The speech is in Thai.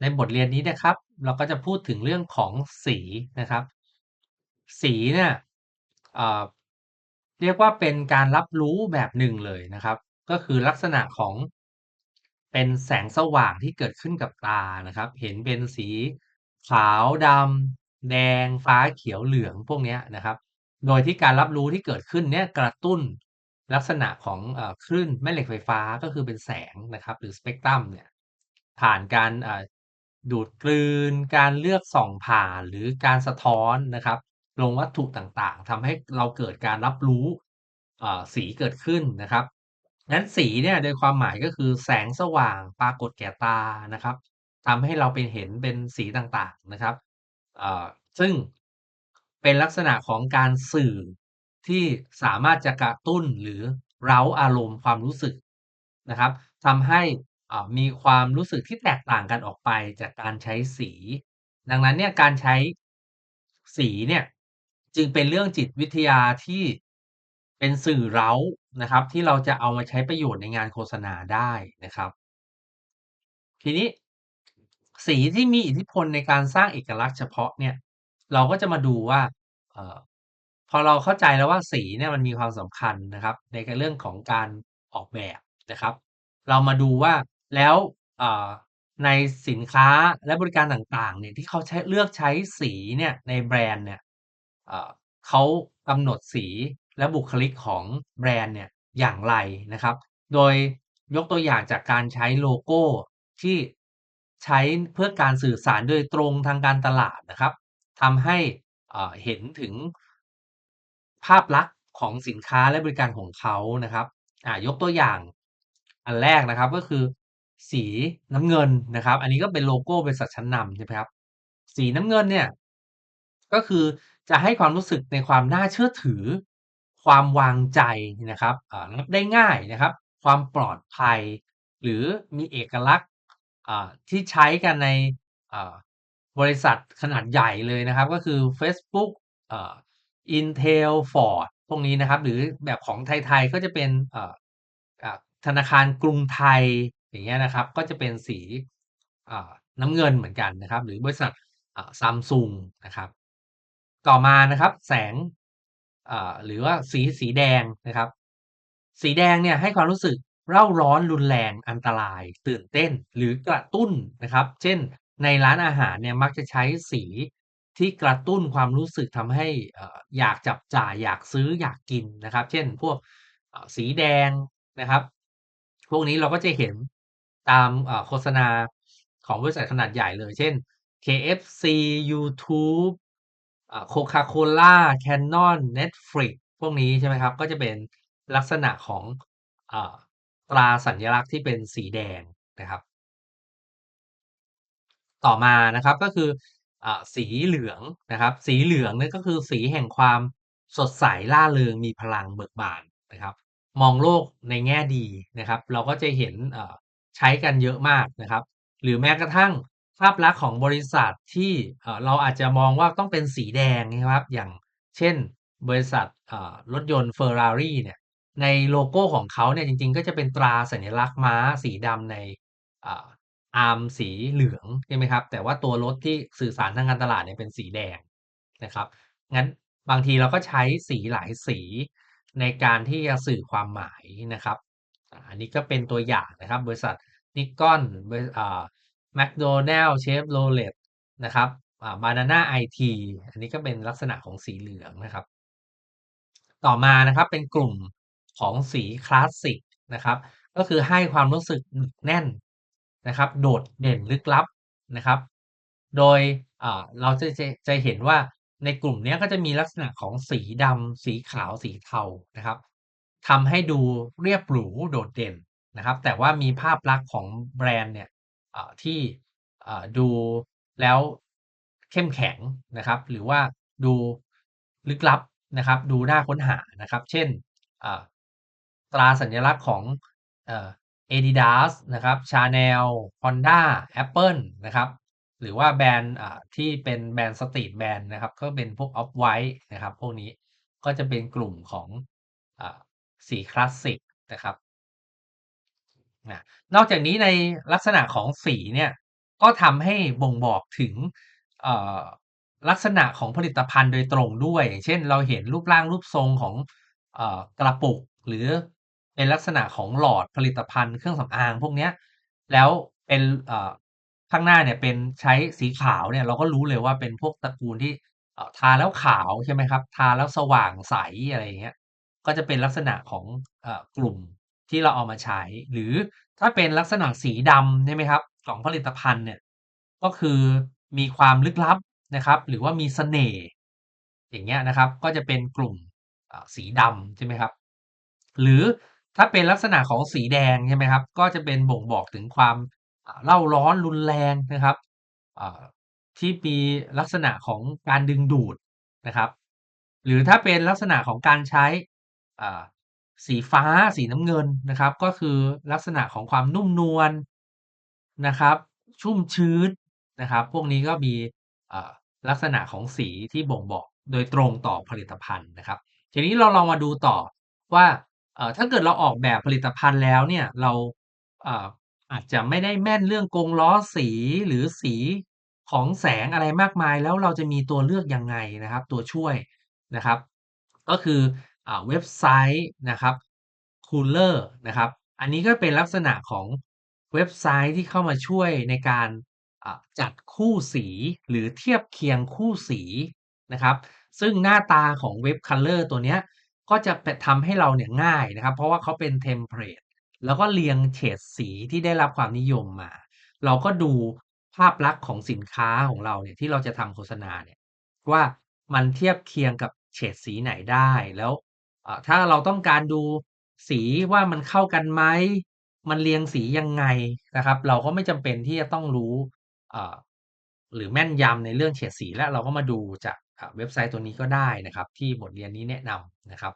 ในบทเรียนนี้นะครับ เราก็จะพูดถึงเรื่องของสีนะครับ สีเนี่ยเเรียกว่าเป็นการรับรู้แบบหนึ่งเลยนะครับ ก็คือลักษณะของเป็นแสงสว่างที่เกิดขึ้นกับตานะครับ เห็นเป็นสีขาวดำแดงฟ้าเขียวเหลืองพวกนี้นะครับ โดยที่การรับรู้ที่เกิดขึ้นเนี่ยกระตุ้นลักษณะของอคลื่นแม่เหล็กไฟฟ้าก็คือเป็นแสงนะครับ หรือสเปกตรัมเนี่ยผ่านการ ดูดกลืน การเลือกส่องผ่าน หรือการสะท้อนนะครับ ลงวัตถุต่างๆทำให้เราเกิดการรับรู้สีเกิดขึ้นนะครับนั้นสีเนี่ยโดยความหมายก็คือแสงสว่างปรากฏแก่ตานะครับทำให้เราเป็นเห็นเป็นสีต่างๆนะครับซึ่งเป็นลักษณะของการสื่อที่สามารถจะกระตุ้นหรือเร้าอารมณ์ความรู้สึกนะครับทำให้ อ่า มีความรู้สึกที่แตกต่างกันออกไปจากการใช้สี ดังนั้นเนี่ยการใช้ สีเนี่ยจึงเป็นเรื่องจิตวิทยาที่เป็นสื่อเร้านะครับ ที่เราจะเอามาใช้ประโยชน์ในงานโฆษณาได้นะครับ ทีนี้ สีที่มีอิทธิพลในการสร้างเอกลักษณ์เฉพาะเนี่ย เราก็จะมาดูว่า เอ่อ พอเราเข้าใจแล้วว่าสีเนี่ยมันมีความสำคัญนะครับ ในเรื่องของการออกแบบนะครับ เรามาดูว่า แล้วอ่อในสินค้าและบริการต่างๆ เนี่ยที่เขาใช้เลือกใช้สีเนี่ยในแบรนด์เนี่ยเอ่อเขากำหนดสีและบุคลิกของแบรนด์เนี่ยอย่างไรนะครับ โดยยกตัวอย่างจากการใช้โลโก้ที่ใช้เพื่อการสื่อสารโดยตรงทางการตลาดนะครับทำให้เห็นถึงภาพลักษณ์ของสินค้าและบริการของเขานะครับยกตัวอย่างอันแรกนะครับก็คือ สีน้ำเงินนะครับ อันนี้ก็เป็นโลโก้บริษัทชั้นนำใช่ไหมครับ สีน้ำเงินเนี่ย ก็คือจะให้ความรู้สึกในความน่าเชื่อถือ ความวางใจนะครับอ่ารับได้ง่ายนะครับ ความปลอดภัย หรือมีเอกลักษณ์อ่าที่ใช้กันในบริษัทขนาดใหญ่เลยนะครับ ก็คือเฟซบุ๊กอ่า Intel Ford พวกนี้นะครับ หรือแบบของไทย ๆ ก็จะเป็นอ่าธนาคารกรุงไทย อย่างเงี้ยนะครับ ก็จะเป็นสีน้ำเงินเหมือนกันนะครับ หรือบริษัทอ่า Samsung นะครับ ต่อมานะครับแสงหรือว่าสีสีแดงนะครับ สีแดงเนี่ยให้ความรู้สึกเร่าร้อนรุนแรงอันตราย ตื่นเต้นหรือกระตุ้นนะครับ เช่นในร้านอาหารเนี่ยมักจะใช้สีที่กระตุ้นความรู้สึกทำให้อยากจับจ่ายอยากซื้ออยากกินนะครับ เช่นพวกสีแดงนะครับ พวกนี้เราก็จะเห็น ตามโฆษณาของบริษัทขนาดใหญ่เลย เช่น KFC ยูทูบอ่า Coca-Cola Canon Netflix พวกนี้ใช่ไหมครับ ก็จะเป็นลักษณะของอตราสัญลักษณ์ที่เป็นสีแดงนะครับ ต่อมานะครับก็คืออสีเหลืองนะครับ สีเหลืองนี่ก็คือสีแห่งความสดใสร่าเริงมีพลังเบิกบานนะครับ มองโลกในแง่ดีนะครับ เราก็จะเห็น ใช้กันเยอะมากนะครับ หรือแม้กระทั่งภาพลักษณ์ของบริษัทที่เราอาจจะมองว่าต้องเป็นสีแดงนะครับ อย่างเช่น บริษัทรถยนต์ Ferrari เนี่ยในโลโก้ของเขาเนี่ยจริงๆ ก็จะเป็นตราสัญลักษณ์ม้าสีดำในอาร์มสีเหลืองใช่ไหมครับ แต่ว่าตัวรถที่สื่อสารทางการตลาดเนี่ยเป็นสีแดงนะครับ งั้นบางทีเราก็ใช้สีหลายสีในการที่จะสื่อความหมายนะครับ อันนี้ก็เป็นตัวอย่างนะครับ บริษัทนิกอนบริอ่าแมคโดนัลด์เชฟโรเลตนะครับบานาน่าไอทีอันนี้ก็เป็นลักษณะของสีเหลืองนะครับ ต่อมานะครับเป็นกลุ่มของสีคลาสสิกนะครับ ก็คือให้ความรู้สึกหนึบแน่นนะครับ โดดเด่นลึกลับนะครับ โดยเราจะจะจะเห็นว่าในกลุ่มเนี้ยก็จะมีลักษณะของสีดำสีขาวสีเทานะครับ ทำให้ดูเรียบหรูโดดเด่นนะครับ แต่ว่ามีภาพลักษณ์ของแบรนด์เนี่ยที่ดูแล้วเข้มแข็งนะครับ หรือว่าดูลึกลับนะครับ ดูน่าค้นหานะครับ เช่นตราสัญลักษณ์ของเอ่อ Adidas นะครับ Chanel Honda Apple นะครับ หรือว่าแบรนด์ที่เป็นแบรนด์สตรีทแบรนด์นะครับ ก็เป็นพวก Off-White นะครับ พวกนี้ก็จะเป็นกลุ่มของ สีคลาสสิกนะครับนะนอกจากนี้ในลักษณะของสีเนี่ยก็ทำให้บ่งบอกถึงลักษณะของผลิตภัณฑ์โดยตรงด้วย เช่นเราเห็นรูปร่างรูปทรงของอกระปุก หรือเป็นลักษณะของหลอดผลิตภัณฑ์เครื่องสำอางพวกนี้แล้วเป็นข้างหน้าเนี่ยเป็นใช้สีขาวเนี่ยเราก็รู้เลยว่าเป็นพวกตระกูลที่ทาแล้วขาวใช่ไหมครับ ทาแล้วสว่างใสอะไรอย่างเงี้ย ก็จะเป็นลักษณะของอกลุ่มที่เราเอามาใช้ หรือถ้าเป็นลักษณะสีดำใช่ไหมครับของผลิตภัณฑ์เนี่ยก็คือมีความลึกลับนะครับ หรือว่ามีเสน่ห์อย่างเงี้ยนะครับ ก็จะเป็นกลุ่มสีดำใช่ไหมครับ หรือถ้าเป็นลักษณะของสีแดงใช่ไหมครับ ก็จะเป็นบ่งบอกถึงความเร่าร้อนรุนแรงนะครับที่มีลักษณะของการดึงดูดนะครับ หรือถ้าเป็นลักษณะของการใช้ สีฟ้าสีน้ำเงินนะครับ ก็คือลักษณะของความนุ่มนวลนะครับ ชุ่มชื้นนะครับ พวกนี้ก็มีลักษณะของสีที่บ่งบอกโดยตรงต่อผลิตภัณฑ์นะครับ ทีนี้เราลองมาดูต่อว่าถ้าเกิดเราออกแบบผลิตภัณฑ์แล้วเนี่ยเราอาอาจจะไม่ได้แม่นเรื่องกงล้อสีหรือสีของแสงอะไรมากมาย แล้วเราจะมีตัวเลือกยังไงนะครับ ตัวช่วยนะครับ ก็คือ เว็บไซต์นะครับ Kuler นะครับอันนี้ก็เป็นลักษณะของเว็บไซต์ที่เข้ามาช่วยในการจัดคู่สีหรือเทียบเคียงคู่สีนะครับ ซึ่งหน้าตาของเว็บ Color ตัวเนี้ยก็จะทำให้เราเนี่ยง่ายนะครับ เพราะว่าเขาเป็นเทมเพลตแล้วก็เรียงเฉดสีที่ได้รับความนิยมมา เราก็ดูภาพลักษณ์ของสินค้าของเราเนี่ยที่เราจะทำโฆษณาเนี่ยว่ามันเทียบเคียงกับเฉดสีไหนได้แล้ว ถ้าเราต้องการดูสีว่ามันเข้ากันไหม มันเรียงสียังไงนะครับ เราก็ไม่จำเป็นที่จะต้องรู้หรือแม่นยำในเรื่องเฉดสีแล้วเราก็มาดูจากเว็บไซต์ตัวนี้ก็ได้นะครับ ที่บทเรียนนี้แนะนำนะครับ